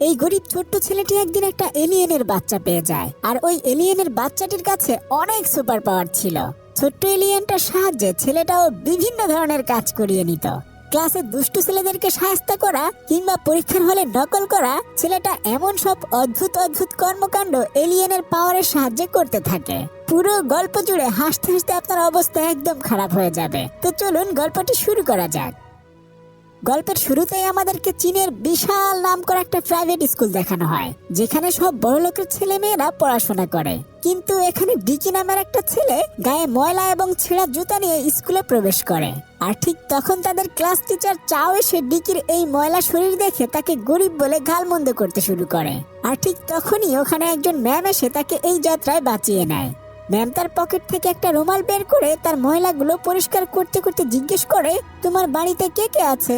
এই গরিব ছোট্ট ছেলেটি একদিন একটা এলিয়েনের বাচ্চা পেয়ে যায়। আর ওই এলিয়েনের বাচ্চাটির কাছে অনেক সুপার পাওয়ার ছিল। ছোট্ট এলিয়েনটার সাহায্যে ছেলেটাও বিভিন্ন ধরনের কাজ করিয়ে নিত। ক্লাসে দুষ্টু ছেলেদেরকে সাহায্য করা কিংবা পরীক্ষার হলে নকল করা, ছেলেটা এমন সব অদ্ভুত অদ্ভুত কর্মকাণ্ড এলিয়েনের পাওয়ারের সাহায্যে করতে থাকে। পুরো গল্প জুড়ে হাসতে হাসতে আপনার অবস্থা একদম খারাপ হয়ে যাবে। তো চলুন গল্পটি শুরু করা যাক। গল্পের শুরুতেই আমাদেরকে চীনের বিশাল নাম করা একটা প্রাইভেট স্কুল দেখানো হয়, যেখানে সব বড় লোকের ছেলে মেয়েরা পড়াশোনা করে। কিন্তু এখানে ডিকি নামের একটা ছেলে গায়ে ময়লা এবং ছেঁড়া জুতা নিয়ে স্কুলে প্রবেশ করে। আর ঠিক তখন তাদের ক্লাস টিচার চাও এসে ডিকির এই ময়লা শরীর দেখে তাকে গরিব বলে গালমন্দ করতে শুরু করে। আর ঠিক তখনই ওখানে একজন ম্যাম এসে তাকে এই যাত্রায় বাঁচিয়ে নেয়। ম্যাম তার পকেট থেকে একটা রুমাল বের করে তার ময়লাগুলো পরিষ্কার করতে করতে জিজ্ঞেস করে, তোমার বাড়িতে কে কে আছে?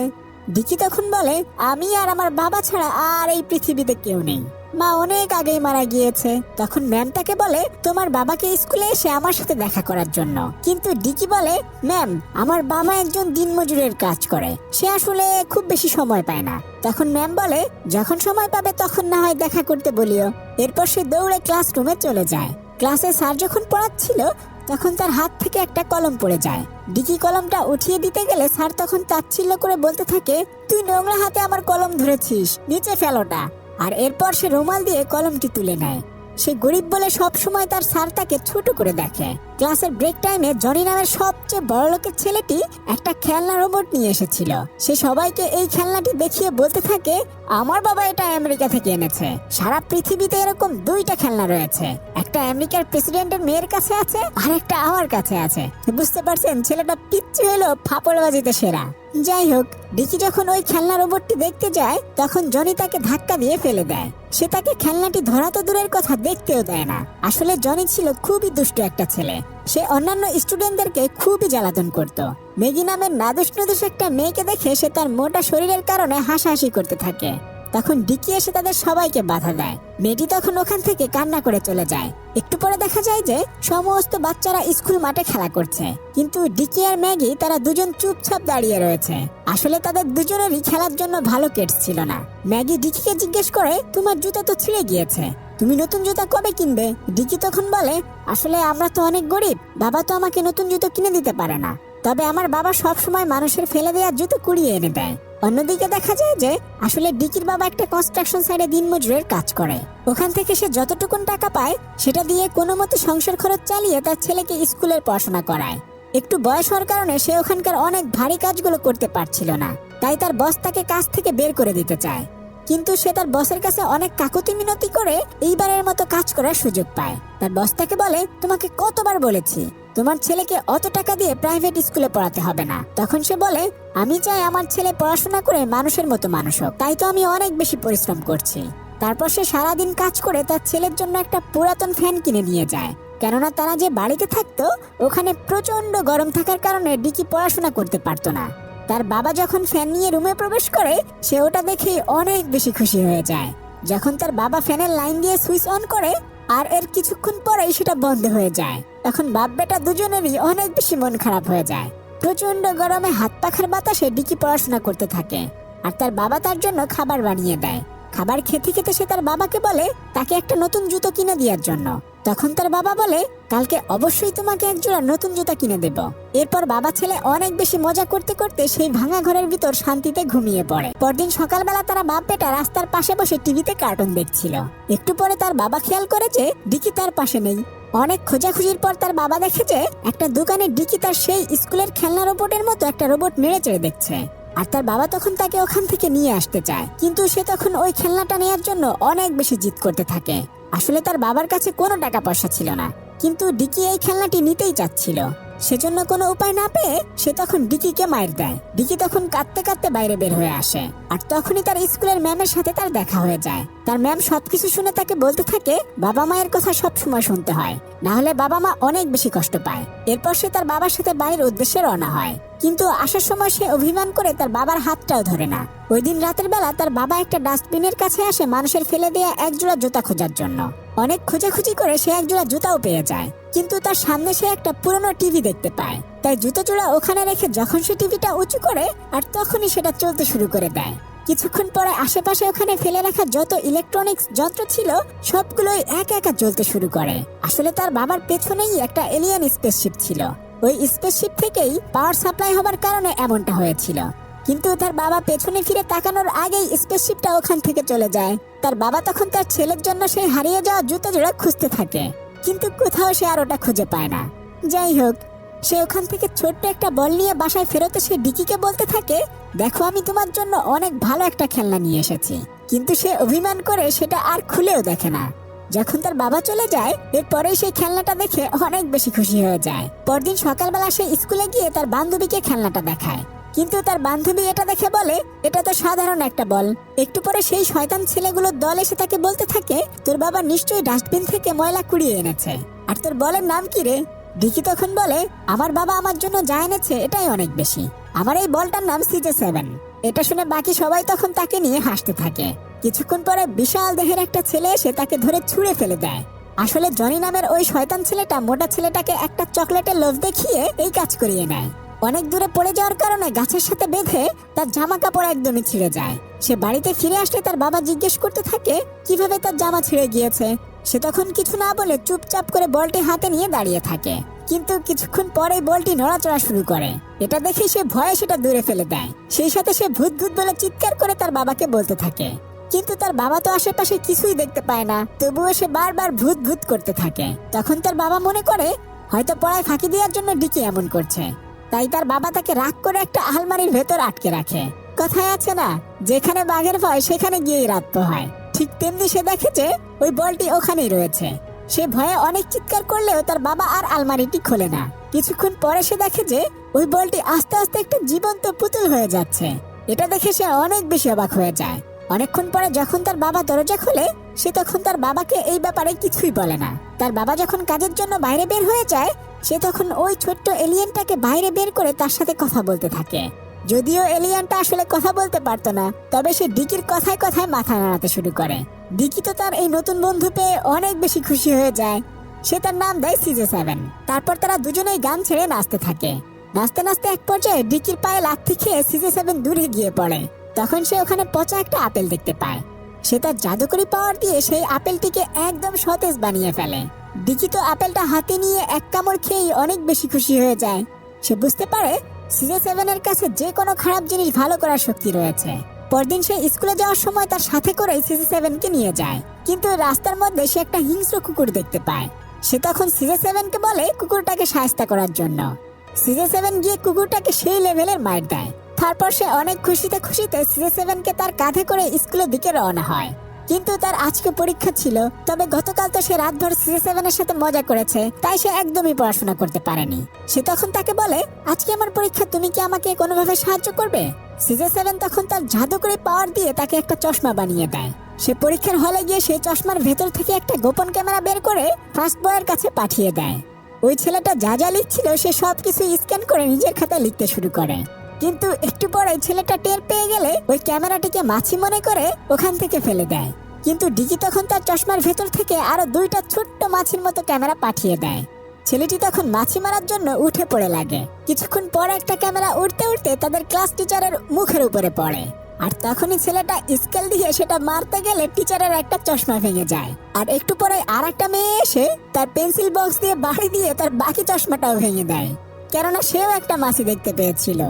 ডিকি তখন বলে, আমি আর আমার বাবা ছাড়া আর এই পৃথিবীতে কেউ নেই। মা অনেক আগেই মারা গিয়েছে। তখন ম্যাম তাকে বলে, তোমার বাবাকে স্কুলে এসে আমার সাথে দেখা করার জন্য। কিন্তু ডিকি বলে, ম্যাম, আমার বাবা একজন দিনমজুরের কাজ করে। সে আসলে খুব বেশি সময় পায় না। তখন ম্যাম বলে, যখন সময় পাবে তখন না হয় দেখা করতে বলিও। এরপর সে দৌড়ে ক্লাসরুমে চলে যায়। ক্লাসে স্যার যখন পড়াচ্ছিল, তখন তার হাত থেকে একটা কলম পড়ে যায়। ডিকি কলমটা উঠিয়ে দিতে গেলে স্যার তখন তাচ্ছিল্য করে বলতে থাকে, তুই নোংরা হাতে আমার কলম ধরেছিস, নিচে ফেলোটা আর এরপর সে রুমাল দিয়ে কলমটি তুলে নেয়। সে গরিব বলে সব সময় তার স্যার তাকে ছোট করে দেখে। ক্লাসের ব্রেক টাইমে জনি নামের সবচেয়ে বড় লোকের ছেলেটি একটা খেলনা রোবট নিয়ে এসেছিল। সে সবাইকে এই খেলনাটি দেখিয়ে বলতে থাকে, আমার বাবা এটা আমেরিকা থেকে এনেছে। সারা পৃথিবীতে এরকম দুইটা খেলনা রয়েছে। একটা আমেরিকার প্রেসিডেন্টের মেয়ের কাছে আছে, আর একটা আমার কাছে আছে। বুঝতে পারছেন, ছেলেটা পিচ্ছু হলো, ফাপড়বাজিতে সেরা। যাই হোক, ডিকি যখন ওই খেলনা রোবটটি দেখতে যায়, তখন জনি তাকে ধাক্কা দিয়ে ফেলে দেয়। সে তাকে খেলনাটি ধরা তো দূরের কথা দেখতেও দেয় না। আসলে জনি ছিল খুবই দুষ্ট একটা ছেলে। সে অন্যান্য স্টুডেন্টদেরকে খুবই জ্বালাতন করত। মেগি নামের নাদুস নদুস একটা মেয়েকে দেখে সে তার মোটা শরীরের কারণে হাসাহাসি করতে থাকে। তখন ডিকি এসে তাদের সবাইকে বাধা দেয়। মেয়েটি তখন ওখান থেকে কান্না করে চলে যায়। একটু পরে দেখা যায় যে সমস্ত বাচ্চারা স্কুল মাঠে খেলা করছে। কিন্তু ডিকি আর ম্যাগি তারা দুজন চুপচাপ দাঁড়িয়ে রয়েছে। আসলে তাদের দুজনেরই খেলার জন্য ভালো কেটস ছিল না। ম্যাগি ডিকিকে জিজ্ঞেস করে, তোমার জুতা তো ছিঁড়ে গিয়েছে। তুমি নতুন জুতা কবে কিনবে? ডিকি তখন বলে, আসলে আমরা তো অনেক গরিব। বাবা তো আমাকে নতুন জুতো কিনে দিতে পারে না। তবে আমার বাবা সব সময় মানুষের ফেলে দেওয়া জুতো কুড়িয়ে এনে দেয়। অন্যদিকে দেখা যায় যে আসলে ডিকির বাবা একটা কনস্ট্রাকশন সাইডে দিনমজুরের কাজ করে। ওখান থেকে সে যতটুকুন টাকা পায়, সেটা দিয়ে কোনো মতে সংসার খরচ চালিয়ে তার ছেলেকে স্কুলের পড়াশোনা করায়। একটু বয়স হওয়ার কারণে সে ওখানকার অনেক ভারী কাজগুলো করতে পারছিল না, তাই তার বস তাকে কাজ থেকে বের করে দিতে চায়। কিন্তু সে তার বসের কাছে অনেক কাকুতি মিনতি করে এইবারের মতো কাজ করার সুযোগ পায়। তার বস তাকে বলে, তোমাকে কতবার বলেছি তোমার ছেলেকে অত টাকা দিয়ে প্রাইভেট স্কুলে পড়াতে হবে না। তখন সে বলে, আমি চাই আমার ছেলে পড়াশোনা করে মানুষের মতো মানুষ হোক। তাই তো আমি অনেক বেশি পরিশ্রম করছি। তারপর সে সারাদিন কাজ করে তার ছেলের জন্য একটা পুরাতন ফ্যান কিনে নিয়ে যায়। কেননা তারা যে বাড়িতে থাকতো, ওখানে প্রচণ্ড গরম থাকার কারণে ডিকি পড়াশোনা করতে পারতো না। তার বাবা যখন ফ্যান নিয়ে রুমে প্রবেশ করে, সে ওটা দেখে অনেক বেশি খুশি হয়ে যায়। যখন তার বাবা ফ্যানের লাইন দিয়ে সুইচ অন করে, আর এর কিছুক্ষণ পরেই সেটা বন্ধ হয়ে যায়। তখন বাপ বেটা দুজনেরই অনেক বেশি মন খারাপ হয়ে যায়। প্রচণ্ড গরমে হাত পাখার বাতাসে ডিকি পড়াশোনা করতে থাকে আর তার বাবা তার জন্য খাবার বানিয়ে দেয়। খাবার খেতে খেতে সে তার বাবাকে বলে, তাকে একটা নতুন জুতো কিনে দেওয়ার জন্য। তখন তার বাবা বলে, কালকে অবশ্যই তোমাকে একজোড়া নতুন জুতা কিনে দেব। এরপর বাবা ছেলে অনেক বেশি মজা করতে করতে সেই ভাঙা ঘরের ভিতর শান্তিতে ঘুমিয়ে পড়ে। পরদিন সকালবেলা তারা বাপ বেটা রাস্তার পাশে বসে টিভিতে কার্টুন দেখছিল। একটু পরে তার বাবা খেয়াল করে যে, ডিকি তার পাশে নেই। অনেক খোঁজাখুঁজির পর তার বাবা দেখে যে একটা দোকানে ডিকি তার সেই স্কুলের খেলনা রোবটের মতো একটা রোবট নেড়ে চেড়ে দেখছে। আর তার বাবা তখন তাকে ওখান থেকে নিয়ে আসতে চায়। কিন্তু সে তখন ওই খেলনাটা নেওয়ার জন্য অনেক বেশি জিদ করতে থাকে। আসলে তার বাবার কাছে কোনো টাকা পয়সা ছিল না। কিন্তু ডিকি এই খেলনাটি নিতেই চাচ্ছিল। সেজন্য কোনো উপায় না পেয়ে সে তখন ডিকিকে মায়ের দেয়। ডিকি তখন কাঁদতে কাঁদতে বাইরে বের হয়ে আসে। আর তখনই তার স্কুলের ম্যামের সাথে তার দেখা হয়ে যায়। তার ম্যাম সবকিছু শুনে তাকে বলতে থাকে, বাবা মায়ের কথা সব সময় শুনতে হয়। না হলে বাবা মা অনেক বেশি কষ্ট পায়। এরপর সে তার বাবার সাথে বাড়ির উদ্দেশ্যে রওনা হয়। কিন্তু আসার সময় সে অভিমান করে তার বাবার হাতটাও ধরে না। ওই দিন রাতের বেলা তার বাবা একটা ডাস্টবিনের কাছে আসে মানুষের ফেলে দেওয়া এক জোড়া জুতা খোঁজার জন্য। অনেক খোঁজাখুঁজি করে সে এক জোড়া জুতাও পেয়ে যায়। কিন্তু তার সামনে সে একটা পুরনো টিভি দেখতে পায়। তাই জুতো জোড়া ওখানে রেখে যখন সে টিভিটা উঁচু করে, আর তখনই সেটা চলতে শুরু করে দেয়। কিছুক্ষণ পরে আশেপাশে ওখানে ফেলে রাখা যত ইলেকট্রনিক্স যন্ত্র ছিল, সবগুলোই একা একা চলতে শুরু করে। আসলে তার বাবার পেছনেই একটা এলিয়ান স্পেসশিপ ছিল। ওই স্পেসশিপ থেকেই পাওয়ার সাপ্লাই হবার কারণে এমনটা হয়েছিল। কিন্তু তার বাবা পেছনে ফিরে তাকানোর আগেই স্পেসশিপটা ওখান থেকে চলে যায়। তার বাবা তখন তার ছেলের জন্য সেই হারিয়ে যাওয়া জুতো জোড়া খুঁজতে থাকে। কিন্তু কোথাও সে আর ওটা খুঁজে পায় না। যাই হোক, সে ওখান থেকে ছোট্ট একটা বল নিয়ে বাসায় ফেরত এসে ডিকিকে বলতে থাকে, দেখো, আমি তোমার জন্য অনেক ভালো একটা খেলনা নিয়ে এসেছি। কিন্তু সে অভিমান করে সেটা আর খুলেও দেখে না। যখন তার বাবা চলে যায়, এরপরেই সেই খেলনাটা দেখে অনেক বেশি খুশি হয়ে যায়। পরদিন সকালবেলা সে স্কুলে গিয়ে তার বান্ধবীকে খেলনাটা দেখায়। কিন্তু তার বান্ধবী এটা দেখে বলে, এটা তো সাধারণ একটা বল। একটু পরে সেই শয়তান ছেলেগুলোর দল এসে তাকে বলতে থাকে, তোর বাবা নিশ্চয়ই ডাস্টবিন থেকে ময়লা কুড়িয়ে এনেছে। আর তোর বলের নাম কি রে? ডিকি তখন বলে, আমার বাবা আমার জন্য যা এনেছে, এটাই অনেক বেশি। আমার এই বলটার নাম সিজে সেভেন। এটা শুনে বাকি সবাই তখন তাকে নিয়ে হাসতে থাকে। কিছুক্ষণ পরে বিশাল দেহের একটা ছেলে এসে তাকে ধরে ছুঁড়ে ফেলে দেয়। আসলে জনি নামের ওই শয়তান ছেলেটা মোটা ছেলেটাকে একটা চকলেটের লোভ দেখিয়ে এই কাজ করিয়ে নেয়। অনেক দূরে পড়ে যাওয়ার কারণে গাছের সাথে বেঁধে তার জামা কাপড় একদমই ছিঁড়ে যায়। সে বাড়িতে ফিরে আসলে তার বাবা জিজ্ঞেস করতে থাকে, কীভাবে তার জামা ছিঁড়ে গিয়েছে? সে তখন কিছু না বলে চুপচাপ করে বলটি হাতে নিয়ে দাঁড়িয়ে থাকে। কিন্তু কিছুক্ষণ পরে বলটি নড়াচড়া শুরু করে। এটা দেখে সে ভয়ে সেটা দূরে ফেলে দেয়। সেই সাথে সে ভূত ভূত বলে চিৎকার করে তার বাবাকে বলতে থাকে। কিন্তু তার বাবা তো আশেপাশে কিছুই দেখতে পায় না, তবুও সে বারবার ভূত ভূত করতে থাকে। তখন তার বাবা মনে করে, হয়তো পড়ায় ফাঁকি দেওয়ার জন্য ডিকি এমন করছে। তাই তার বাবা তাকে রাগ করে একটা আলমারির ভেতর আটকে রাখে। কথায় আছে না, যেখানে বাঘের ভয় সেখানে গিয়েই রাত হয়। ঠিক তেমনি সে দেখে যে ওই বলটি ওখানেই রয়েছে। সে ভয়ে অনেক চিৎকার করলেও তার বাবা আর আলমারিটি খোলে না। কিছুক্ষণ পরে সে দেখে যে ওই বলটি আস্তে আস্তে একটা জীবন্ত পুতুল হয়ে যাচ্ছে। এটা দেখে সে অনেক বেশি অবাক হয়ে যায়। অনেকক্ষণ পরে যখন তার বাবা দরজা খোলে সে তখন তার বাবাকে এই ব্যাপারে কিছুই বলে না। তার বাবা যখন কাজের জন্য বাইরে বের হয়ে যায়, সে তখন ওই ছোট্ট এলিয়েনটাকে বাইরে বের করে তার সাথে কথা বলতে থাকে। যদিও এলিয়ানটা আসলে কথা বলতে পারতো না, তবে সে ডিকির কথায় কথায় মাথা নাড়াতে শুরু করে। ডিকি তো তার এই নতুন বন্ধু পেয়ে অনেক বেশি খুশি হয়ে যায়। সে তার নাম দেয় সিজে সেভেন। তারপর তারা দুজনেই গান ছেড়ে নাচতে থাকে। নাচতে নাচতে এক পর্যায়ে ডিকির পায়ে লাথি খেয়ে সিজে সেভেন দূরে গিয়ে পড়ে। তখন সে ওখানে পচা একটা আপেল দেখতে পায়। সে তার জাদুকরি পাওয়ার দিয়ে সেই আপেলটিকে একদম সতেজ বানিয়ে ফেলে। ডিকি তো আপেলটা হাতে নিয়ে এক কামড় খেয়েই অনেক বেশি খুশি হয়ে যায়। সে বুঝতে পারে সিজে সেভেনের কাছে যে কোনো খারাপ জিনিস ভালো করার শক্তি রয়েছে। পরদিন সে স্কুলে যাওয়ার সময় তার সাথে করে সিজে সেভেনকে নিয়ে যায়। কিন্তু রাস্তার মধ্যে সে একটা হিংস্র কুকুর দেখতে পায়। সে তখন সিজে সেভেনকে বলে কুকুরটাকে সাহায্য করার জন্য। সিজে সেভেন গিয়ে কুকুরটাকে সেই লেভেলের মার দেয়। তারপর সে অনেক খুশিতে খুশিতে সিজে সেভেনকে তার কাঁধে করে স্কুলের দিকে রওনা হয়। কিন্তু তার আজকে পরীক্ষা ছিল, তবে গতকাল তো সে রাত রাতভর সিজে সেভেনের সাথে মজা করেছে, তাই সে একদমই পড়াশোনা করতে পারেনি। সে তখন তাকে বলে, আজকে আমার পরীক্ষা, তুমি কি আমাকে কোনোভাবে সাহায্য করবে? সিজে সেভেন তখন তার জাদুকরি পাওয়ার দিয়ে তাকে একটা চশমা বানিয়ে দেয়। সে পরীক্ষার হলে গিয়ে সেই চশমার ভেতর থেকে একটা গোপন ক্যামেরা বের করে ফার্স্ট বয়ের কাছে পাঠিয়ে দেয়। ওই ছেলেটা যা যা লিখছিল, সে সব কিছু স্ক্যান করে নিজের খাতায় লিখতে শুরু করে। কিন্তু একটু পরে ছেলেটা টের পেয়ে গেলে ওই ক্যামেরাটিকে মাছি মনে করে ওখান থেকে ফেলে দেয়। কিন্তু ডিকি তখন তার চশমার ভেতর থেকে আরও দুইটা ছোট্ট মাছির মতো ক্যামেরা পাঠিয়ে দেয়। ছেলেটি তখন মাছি মারার জন্য উঠে পড়ে লাগে। কিছুক্ষণ পর একটা ক্যামেরা উঠতে উঠতে তাদের ক্লাস টিচারের মুখের উপরে পড়ে। আর তখনই ছেলেটা স্কেল দিয়ে সেটা মারতে গেলে টিচারের একটা চশমা ভেঙে যায়। আর একটু পরে আর একটা মেয়ে এসে তার পেন্সিল বক্স দিয়ে বাড়ি দিয়ে তার বাকি চশমাটাও ভেঙে দেয়। কেননা সেও একটা মাছি দেখতে পেয়েছিল।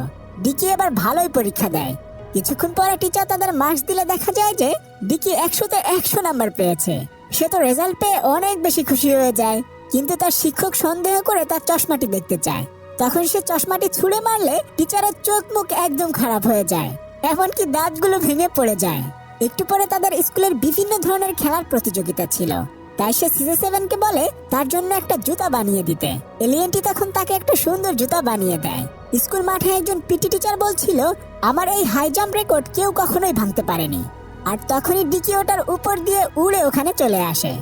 ডিকি এবার ভালোই পরীক্ষা দেয়। কিছুক্ষণ পরে টিচার তাদের মার্কস দিলে দেখা যায় যে ডিকি একশোতে একশো নাম্বার পেয়েছে। সে তো রেজাল্ট পেয়ে অনেক বেশি খুশি হয়ে যায়। কিন্তু তার শিক্ষক সন্দেহ করে তার চশমাটি দেখতে চায়। তখন সে চশমাটি ছুঁড়ে মারলে টিচারের চোখ মুখ একদম খারাপ হয়ে যায়। এমনকি দাঁতগুলো ভেঙে পড়ে যায়। একটু পরে তাদের স্কুলের বিভিন্ন ধরনের খেলার প্রতিযোগিতা ছিল। তাই সে সিজে সেভেনকে বলে তার জন্য একটা জুতা বানিয়ে দিতে। এলিয়েনটি তখন তাকে একটা সুন্দর জুতা বানিয়ে দেয়। স্কুল মাঠে একজন পিটি টিচার বলছিল, আমার এই হাই জাম্প রেকর্ড কেউ কখনোই ভাঙতে পারেনি। আর তখনই ডিকি ওটার উপর দিয়ে উড়ে ওখানে চলে আসে।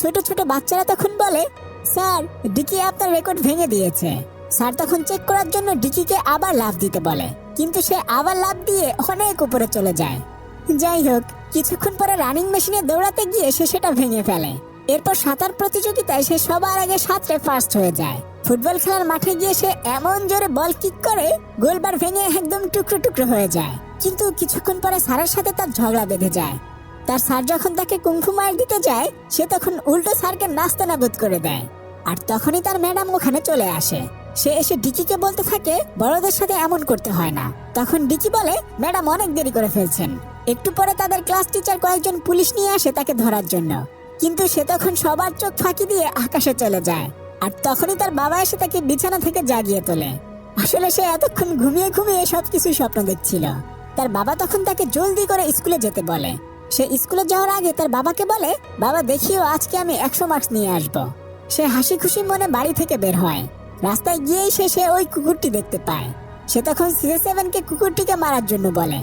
ছোট ছোট বাচ্চারা তখন বলে, স্যার, ডিকি আপনার রেকর্ড ভেঙে দিয়েছে। স্যার তখন চেক করার জন্য ডিকিকে আবার লাভ দিতে বলে, কিন্তু সে আবার লাভ দিয়ে অনেক উপরে চলে যায়। যাই হোক, কিছুক্ষণ পরে রানিং মেশিনে দৌড়াতে গিয়ে সে সেটা ভেঙে ফেলে। এরপর সাঁতার প্রতিযোগিতায় সে সবার আগে সাঁতরে ফার্স্ট হয়ে যায়। ফুটবল খেলার মাঠে গিয়ে সে এমন জোরে বল কিক করে, গোলবার ভেঙে একদম টুকরো টুকরো হয়ে যায়। কিন্তু কিছুক্ষণ পরে স্যারের সাথে তার ঝগড়া বেঁধে যায়। তার স্যার যখন তাকে কুংফু মার দিতে যায়, সে তখন উল্টো স্যারকে নাস্তা নাবুদ করে দেয়। আর তখনই তার ম্যাডাম ওখানে চলে আসে। সে এসে ডিকিকে বলতে থাকে, বড়দের সাথে এমন করতে হয় না। তখন ডিকি বলে, ম্যাডাম অনেক দেরি করে ফেলছেন। একটু পরে তাদের ক্লাস টিচার কয়েকজন পুলিশ নিয়ে আসে তাকে ধরার জন্য। কিন্তু সে তখন সবার চোখ ফাঁকি দিয়ে আকাশে চলে যায়। আর তখনই তার বাবা এসে তাকে বিছানা থেকে জাগিয়ে তোলে। আসলে সে এতক্ষণ ঘুমিয়ে ঘুমিয়ে সবকিছু স্বপ্ন দেখছিল। তার বাবা তখন তাকে জলদি করে স্কুলে যেতে বলে। সে স্কুলে যাওয়ার আগে তার বাবাকে বলে, বাবা, দেখিও, আজকে আমি একশো মার্কস নিয়ে আসব। সে হাসি খুশি মনে বাড়ি থেকে বের হয়। রাস্তায় গিয়েই সে সে ওই কুকুরটি দেখতে পায়। সে তখন সিজে সেভেনকে কুকুরটিকে মারার জন্য বলে।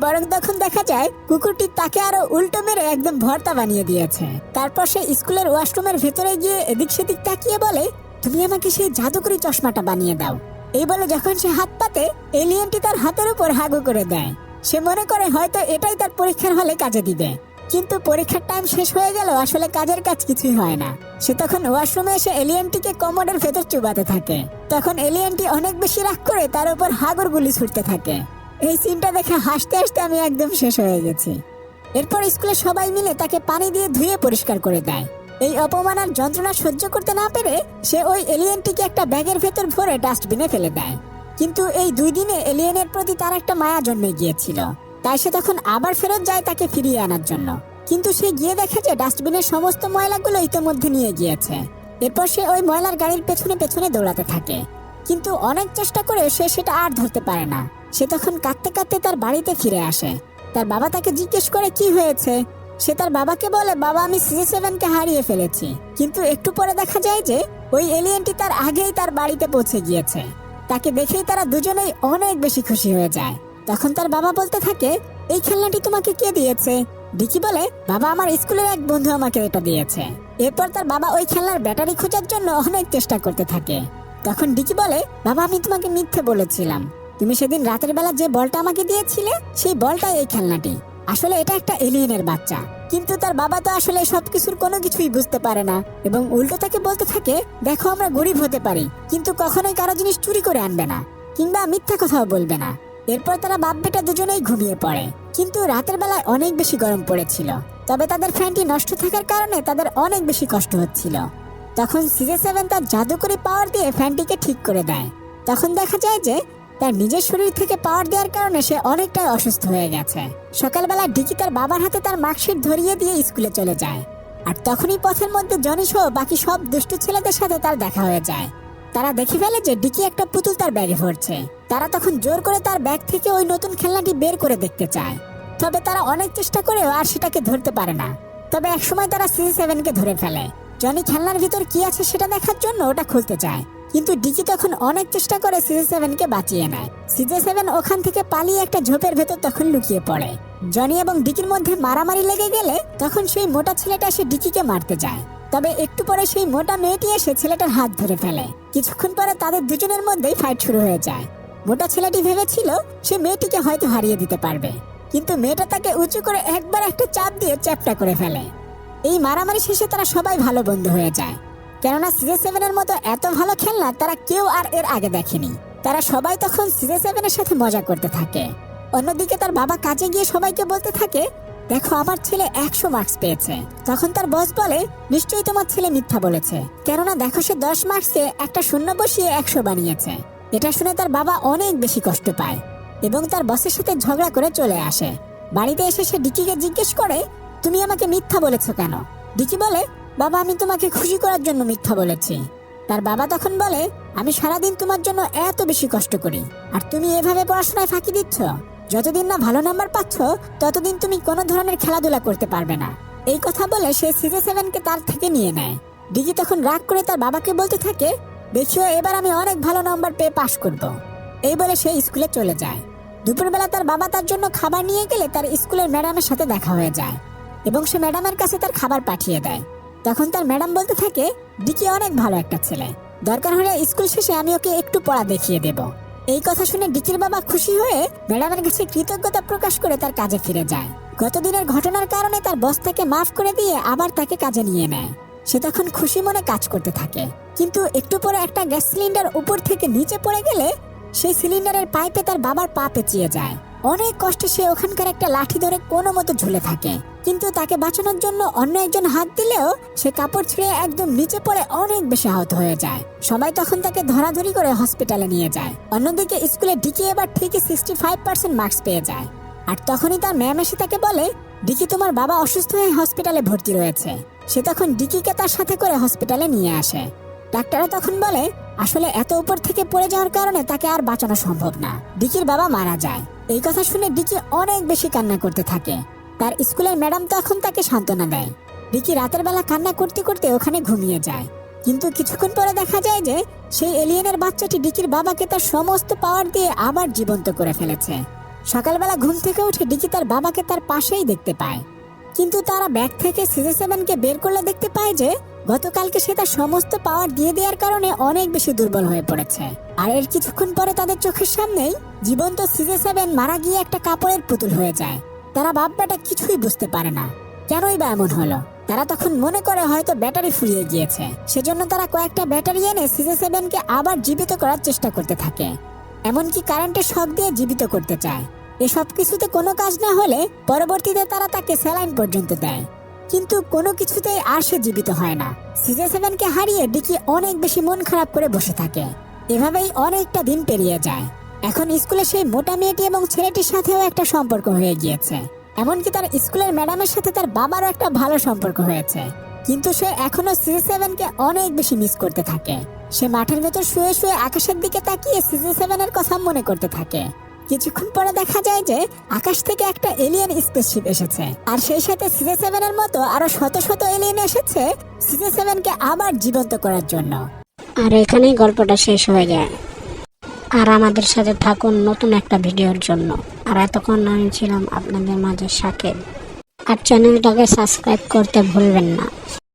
বরং তখন দেখা যায় কুকুরটি তাকে আরও উল্টো মেরে একদম ভর্তা বানিয়ে দিয়েছে। তারপর সে স্কুলের ওয়াশরুমের ভেতরে গিয়ে এদিক সেদিক তাকিয়ে বলে, তুমি আমাকে সেই জাদুকরি চশমাটা বানিয়ে দাও। এই বলে যখন সে হাত পাতে, এলিয়েনটি তার হাতের উপর হাগু করে দেয়। সে মনে করে হয়তো এটাই তার পরীক্ষার হলে কাজে দিবে। কিন্তু পরীক্ষার টাইম শেষ হয়ে গেল, আসলে কাজের কাজ কিছুই হয় না। সে তখন ওয়াশরুমে এসে এলিয়েনটিকে কমোডের ভেতর চুবাতে থাকে। তখন এলিয়েনটি অনেক বেশি রাগ করে তার উপর হাগর গুলি ছুটতে থাকে। এই সিনটা দেখে হাসতে হাসতে আমি একদম শেষ হয়ে গেছি। এরপর স্কুলে সবাই মিলে তাকে পানি দিয়ে ধুয়ে পরিষ্কার করে দেয়। এই অপমান আর যন্ত্রণা সহ্য করতে না পেরে সে ওই এলিয়েনটিকে একটা ব্যাগের ভেতর ভরে ডাস্টবিনে ফেলে দেয়। কিন্তু এই দুই দিনে এলিয়েনের প্রতি তার একটা মায়া জন্মে গিয়েছিল। তাই সে তখন আবার ফেরত যায় তাকে ফিরিয়ে আনার জন্য। কিন্তু সে গিয়ে দেখে যে ডাস্টবিনের সমস্ত ময়লাগুলো ইতিমধ্যে নিয়ে গিয়েছে। এরপর সে ওই ময়লার গাড়ির পেছনে পেছনে দৌড়াতে থাকে। কিন্তু অনেক চেষ্টা করে সে সেটা আর ধরতে পারে না। সে তখন কাঁদতে কাঁদতে তার বাড়িতে ফিরে আসে। তার বাবা তাকে জিজ্ঞেস করে, কি হয়েছে? সে তার বাবাকে বলে, বাবা, আমি সি সেভেনকে হারিয়ে ফেলেছি। কিন্তু একটু পরে দেখা যায় যে, ওই এলিয়েনটি তার আগেই তার বাড়িতে পৌঁছে গিয়েছে। তাকে দেখেই তারা দুজনেই অনেক বেশি খুশি হয়ে যায়। তখন তার বাবা বলতে থাকে, এই খেলনাটি তোমাকে কে দিয়েছে? ডিকি বলে, বাবা, আমার স্কুলের এক বন্ধু আমাকে এটা দিয়েছে। এরপর তার বাবা ওই খেলনার ব্যাটারি খোঁজার জন্য অনেক চেষ্টা করতে থাকে। তখন ডিকি বলে, বাবা, আমি তোমাকে মিথ্যে বলেছিলাম। তুমি সেদিন রাতের বেলা যে বলটা আমাকে দিয়েছিলে, সেই বলটাই এই খেলনাটি। আসলে এটা একটা এলিয়েনের বাচ্চা। কিন্তু তার বাবা তো আসলে সবকিছুর কোনো কিছুই বুঝতে পারে না এবং উল্টো তাকে বলতে থাকে, দেখো, আমরা গরিব হতে পারি, কিন্তু কখনোই কারও জিনিস চুরি করে আনবে না কিংবা মিথ্যা কথাও বলবে না। এরপর তারা বাপ বেটা দুজনেই ঘুমিয়ে পড়ে। কিন্তু রাতের বেলায় অনেক বেশি গরম পড়েছিল। তবে তাদের ফ্যানটি নষ্ট থাকার কারণে তাদের অনেক বেশি কষ্ট হচ্ছিল। তখন সিজে সেভেন তার জাদুকরি পাওয়ার দিয়ে ফ্যানটিকে ঠিক করে দেয়। তখন দেখা যায় যে তার নিজের শরীর থেকে পাওয়ার দেওয়ার কারণে সে অনেকটাই অসুস্থ হয়ে গেছে। সকালবেলা ডিকি তার বাবার হাতে তার মার্কশিট ধরিয়ে দিয়ে স্কুলে চলে যায়। আর তখনই পথের মধ্যে জনি সহ বাকি সব দুষ্টু ছেলেদের সাথে তার দেখা হয়ে যায়। তারা দেখে ফেলে যে ডিকি একটা পুতুল তার ব্যাগে ভরছে। তারা তখন জোর করে তার ব্যাগ থেকে ওই নতুন খেলনাটি বের করে দেখতে চায়। তবে তারা অনেক চেষ্টা করেও আর সেটাকে ধরতে পারে না। তবে একসময় তারা সি সেভেনকে ধরে ফেলে। জনি খেলনার ভিতর কি আছে সেটা দেখার জন্য ওটা খুলতে চায়। কিন্তু ডিকি তখন অনেক চেষ্টা করে সিজে সেভেনকে বাঁচিয়ে নেয়। সিজে সেভেন ওখান থেকে পালিয়ে একটা ঝোপের ভেতর তখন লুকিয়ে পড়ে। জনি এবং ডিকির মধ্যে মারামারি লেগে গেলে তখন সেই মোটা ছেলেটা এসে ডিকিকে মারতে যায়। তবে একটু পরে সেই মোটা মেয়েটি এসে ছেলেটার হাত ধরে ফেলে। কিছুক্ষণ পরে তাদের দুজনের মধ্যেই ফাইট শুরু হয়ে যায়। মোটা ছেলেটি ভেবেছিল সে মেয়েটিকে হয়তো হারিয়ে দিতে পারবে। কিন্তু মেয়েটা তাকে উঁচু করে একবার একটা চাপ দিয়ে চ্যাপটা করে ফেলে। এই মারামারি শেষে তারা সবাই ভালো বন্ধু হয়ে যায়। কেননা সিজে সেভেনের মতো এত ভালো খেলনা তারা কেউ আর এর আগে দেখেনি। তারা সবাই তখন সিজে সেভেনের সাথে মজা করতে থাকে। অন্যদিকে তার বাবা কাজে গিয়ে সবাইকে বলতে থাকে, দেখো, আমার ছেলে একশো মার্কস পেয়েছে। তখন তার বস বলে, নিশ্চয়ই তোমার ছেলে মিথ্যা বলেছে। কেননা দেখো, সে দশ মার্কসে একটা শূন্য বসিয়ে একশো বানিয়েছে। এটা শুনে তার বাবা অনেক বেশি কষ্ট পায় এবং তার বসের সাথে ঝগড়া করে চলে আসে। বাড়িতে এসে সে ডিকিকে জিজ্ঞেস করে, তুমি আমাকে মিথ্যা বলেছ কেন? ডিকি বলে বাবা, আমি তোমাকে খুশি করার জন্য মিথ্যা বলেছি। তার বাবা তখন বলে, আমি সারাদিন তোমার জন্য এত বেশি কষ্ট করি, আর তুমি এভাবে পড়াশোনায় ফাঁকি দিচ্ছ? যতদিন না ভালো নাম্বার পাচ্ছ, ততদিন তুমি কোনো ধরনের খেলাধুলা করতে পারবে না। এই কথা বলে সে সিজে সেভেনকে তার থেকে নিয়ে নেয়। ডিগি তখন রাগ করে তার বাবাকে বলতে থাকে, দেখিও, এবার আমি অনেক ভালো নাম্বার পেয়ে পাশ করব। এই বলে সে স্কুলে চলে যায়। দুপুরবেলা তার বাবা তার জন্য খাবার নিয়ে গেলে তার স্কুলের ম্যাডামের সাথে দেখা হয়ে যায় এবং সে ম্যাডামের কাছে তার খাবার পাঠিয়ে দেয়। তখন তার ম্যাডাম বলতে থাকে, ডিকি অনেক ভালো একটা ছেলে। দরকার হলে স্কুল শেষে আমি ওকে একটু পড়া দেখিয়ে দেব। এই কথা শুনে ডিকির বাবা খুশি হয়ে ম্যাডামের কাছে কৃতজ্ঞতা প্রকাশ করে তার কাজে ফিরে যায়। গতদিনের ঘটনার কারণে তার বস তাকে মাফ করে দিয়ে আবার তাকে কাজে নিয়ে নেয়। সে তখন খুশি মনে কাজ করতে থাকে। কিন্তু একটু পরে একটা গ্যাস সিলিন্ডার উপর থেকে নিচে পড়ে গেলে সেই সিলিন্ডারের পাইপে তার বাবার পা পেঁচিয়ে যায়। অনেক কষ্টে সে ওখানকার একটা লাঠি ধরে কোনো মতো ঝুলে থাকে। কিন্তু তাকে বাঁচানোর জন্য অন্য একজন হাত দিলেও সে কাপড় ছিঁড়ে একদম নিচে পড়ে অনেক বেশি আহত হয়ে যায়। সবাই তখন তাকে ধরাধরি করে হসপিটালে নিয়ে যায়। অন্যদিকে স্কুলে ডিকি এবার ঠিকই সিক্সটি ফাইভ পার্সেন্ট মার্কস পেয়ে যায়। আর তখনই তার ম্যাম এসে তাকে বলে, ডিকি, তোমার বাবা অসুস্থ হয়ে হসপিটালে ভর্তি রয়েছে। সে তখন ডিকিকে তার সাথে করে হসপিটালে নিয়ে আসে। ডাক্তাররা তখন বলে, আসলে এত উপর থেকে পড়ে যাওয়ার কারণে তাকে আর বাঁচানো সম্ভব না। ডিকির বাবা মারা যায়। এই কথা শুনে ডিকি অনেক বেশি কান্না করতে থাকে। তার স্কুলের ম্যাডাম তখন তাকে সান্ত্বনা দেয়। ডিকি রাতের বেলা কান্না করতে করতে ওখানে ঘুমিয়ে যায়। কিন্তু কিছুক্ষণ পরে দেখা যায় যে সেই এলিয়েনের বাচ্চাটি ডিকির বাবাকে তার সমস্ত পাওয়ার দিয়ে আবার জীবন্ত করে ফেলেছে। সকালবেলা ঘুম থেকে উঠে ডিকি তার বাবাকে তার পাশেই দেখতে পায়। কিন্তু তারা ব্যাগ থেকে সিজে সেভেনকে বের করলে দেখতে পায় যে গতকালকে সে তার সমস্ত পাওয়ার দিয়ে দেওয়ার কারণে অনেক বেশি দুর্বল হয়ে পড়েছে। আর এর কিছুক্ষণ পরে তাদের চোখের সামনেই জীবন্ত সিজে সেভেন মারা গিয়ে একটা কাপড়ের পুতুল হয়ে যায়। তারা বাপ্পাটা কিছুই বুঝতে পারে না। কেনই বা এমন হলো? তারা তখন মনে করে হয়তো ব্যাটারি ফুরিয়ে গিয়েছে। সেজন্য তারা কয়েকটা ব্যাটারি এনে সিজে সেভেনকে আবার জীবিত করার চেষ্টা করতে থাকে। এমনকি কারেন্টের শক দিয়ে জীবিত করতে চায়। এসব কিছুতে কোনো কাজ না হলে পরবর্তীতে তারা তাকে স্যালাইন পর্যন্ত দেয়। কিন্তু কোনো কিছুতেই আর সে জীবিত হয় না। সিজে সেভেনকে হারিয়ে ডিকি অনেক বেশি মন খারাপ করে বসে থাকে। এভাবেই অনেকটা দিন পেরিয়ে যায়। এখন স্কুলে সেই মোটা মেয়েটি এবং ছেলেটির সাথেও একটা সম্পর্ক হয়ে গিয়েছে। এমনকি তার স্কুলের ম্যাডামের সাথে তার বাবারও একটা ভালো সম্পর্ক হয়েছে। কিন্তু সে এখনও সিজি সেভেনকে অনেক বেশি মিস করতে থাকে। সে মাঠের ভেতর শুয়ে শুয়ে আকাশের দিকে তাকিয়ে সিজি সেভেনের কথা মনে করতে থাকে। কিছুক্ষণ পরে দেখা যায় যে আকাশ থেকে একটা এলিয়েন স্পেসশিপ এসেছে। আর সেই সাথে সিজে সেভেনের মতো আরও শত শত এলিয়েন এসেছে সিজে সেভেনকে আবার জীবন্ত করার জন্য। আর এখানেই গল্পটা শেষ হয়ে যায়। আর আমাদের সাথে থাকুন নতুন একটা ভিডিওর জন্য। আর এতক্ষণ আমি ছিলাম আপনাদের মাঝে সাকেব আর চ্যানেলটাকে সাবস্ক্রাইব করতে ভুলবেন না।